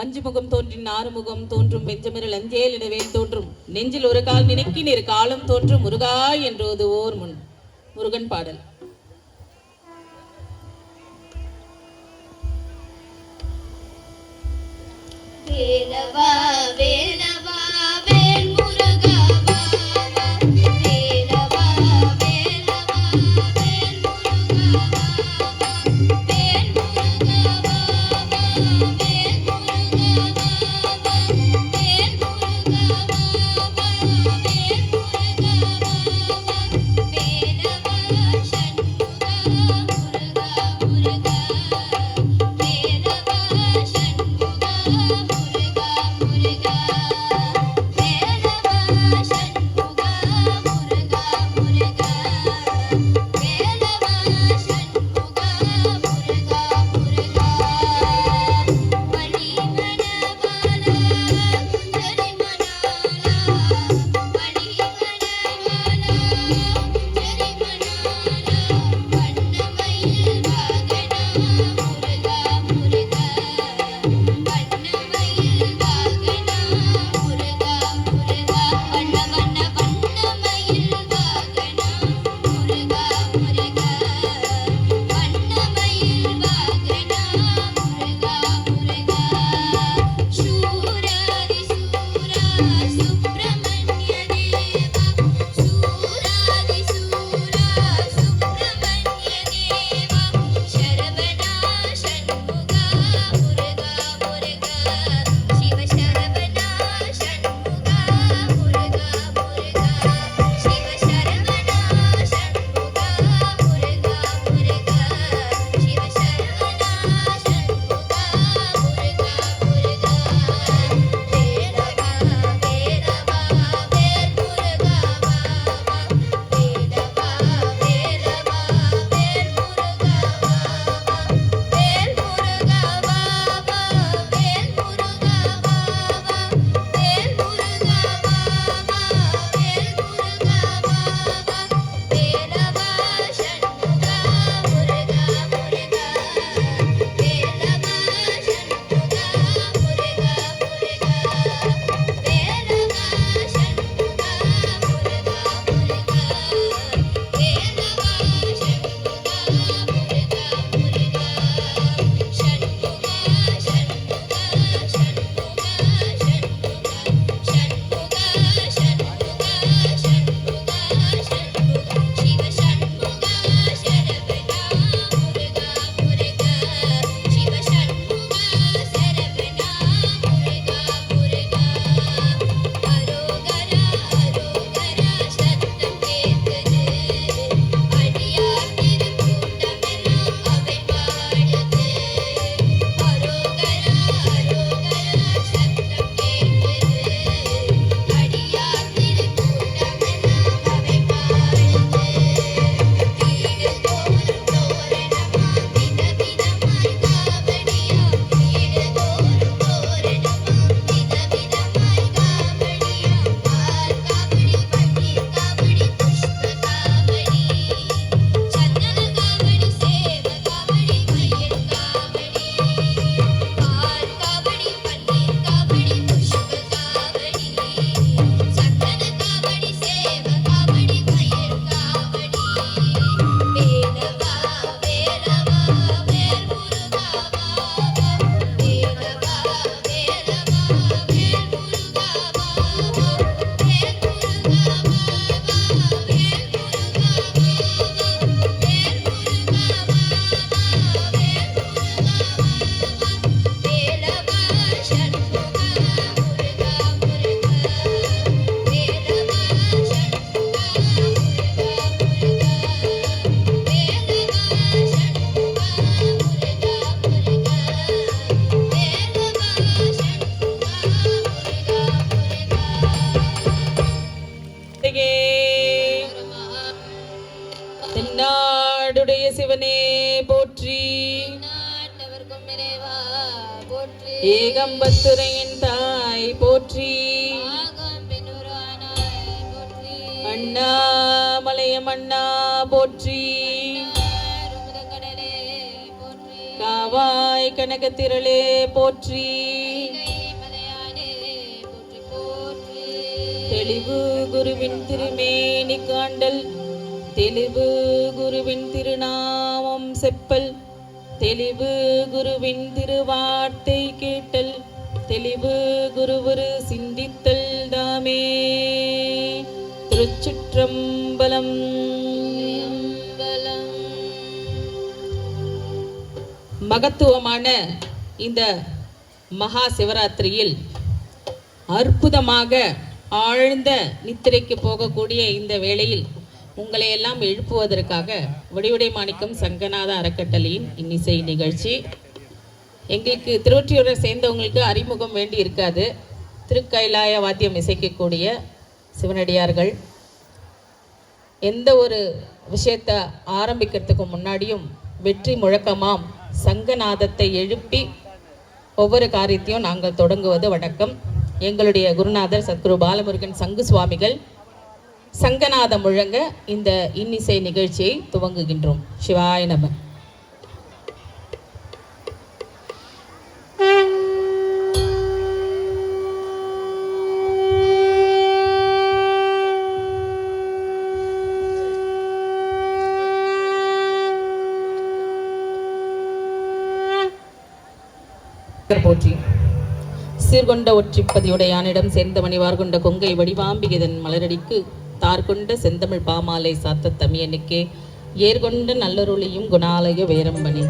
அஞ்சு முகம் தோன்றின் ஆறு முகம் தோன்றும் பெஞ்சமிரல் அஞ்சேல் இடவேல் தோன்றும். நெஞ்சில் ஒரு கால் நினைக்கின் இரு காலம் தோன்றும் முருகா என்றோது ஓர் முன். முருகன் பாடல். வேலவா வேலவா ஜகம்பத்துரையின் தாய் போற்றி. அண்ணாமலையம் அண்ணா போற்றி. காவாய் கனகத்திரளே போற்றி. தெளிவு குருவின் திருமேனி காண்டல் தெளிவு குருவின் திருநாமம் செப்பல். தெளிவு குருவின் திருவார்த்தை கேட்டல் தெளிவு குருவுரு சிந்தித்தல் தாமே. திருச்சிற்றம்பலம். மகத்துவமான இந்த மகா சிவராத்திரியில் அற்புதமாக ஆழ்ந்த நித்திரைக்கு போகக்கூடிய இந்த வேளையில் உங்களை எல்லாம் எழுப்புவதற்காக விடிவிடை மாணிக்கம் சங்கநாத அறக்கட்டளையின் இன்னிசை நிகழ்ச்சி. எங்களுக்கு திருவொற்றியூரை சேர்ந்தவங்களுக்கு அறிமுகம் வேண்டி இருக்காது. திருக்கைலாய வாத்தியம் இசைக்கக்கூடிய சிவனடியார்கள். எந்த ஒரு விஷயத்தை ஆரம்பிக்கிறதுக்கு முன்னாடியும் வெற்றி முழக்கமாம். சங்கநாதத்தை எழுப்பி ஒவ்வொரு காரியத்தையும் நாங்கள் தொடங்குவது வணக்கம். எங்களுடைய குருநாதர் சத்குரு பாலமுருகன் சங்கு சுவாமிகள் சங்கநாதம் முழங்க இந்த இன்னிசை நிகழ்ச்சியை துவங்குகின்றோம். சிவாய நம. போற்றி. சீர்கொண்ட ஒற்றிப்பதியுடையானிடம் சேர்ந்த மணிவார் கொண்ட கொங்கை வடிவாம்பிகதன் மலரடிக்கு தார்கொண்ட செந்தமிழ் பாமாலை சாத்த தமியனுக்கே ஏர்கொண்ட நல்லருளியும் குணாலய வேரம்பனே.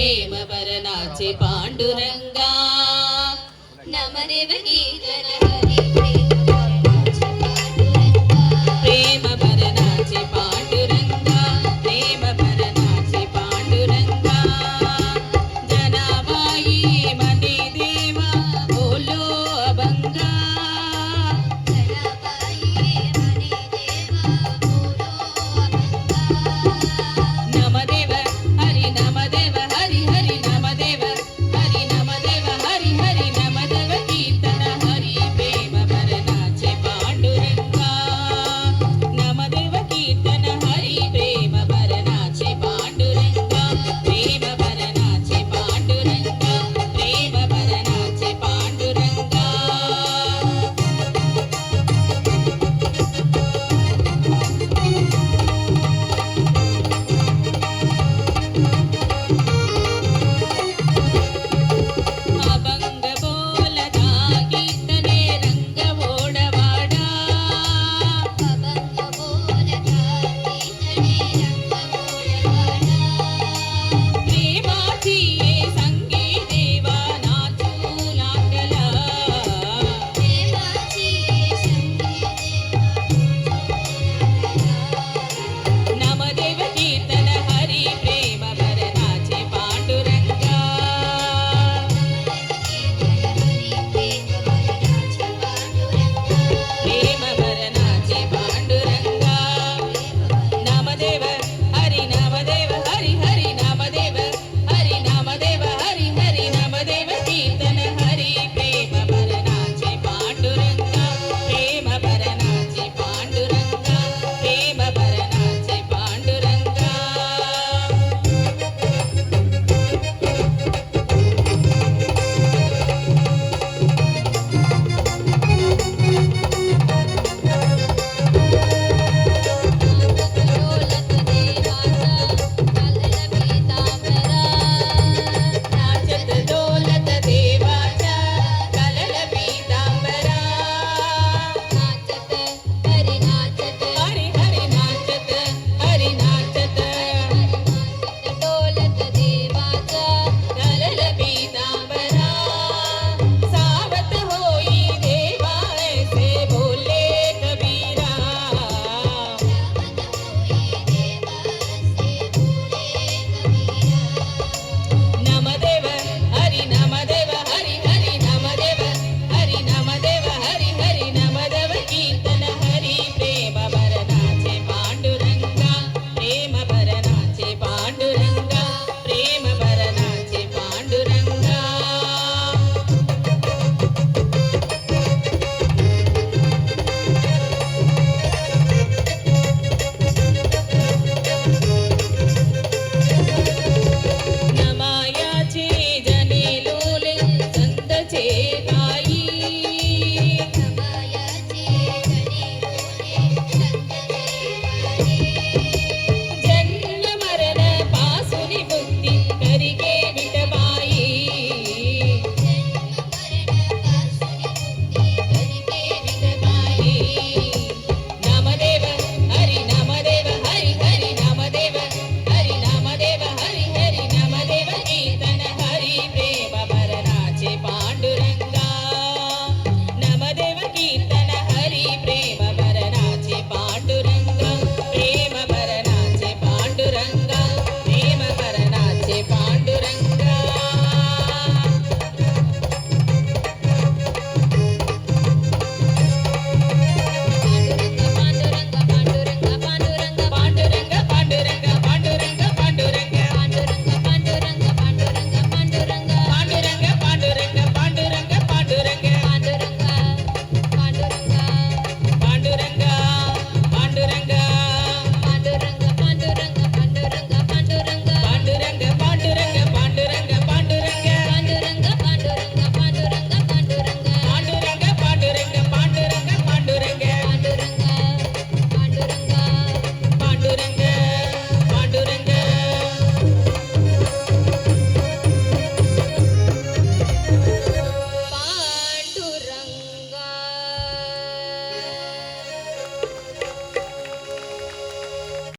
ప్రేమ పరనాచి పాండురంగా నమదేవ గీతన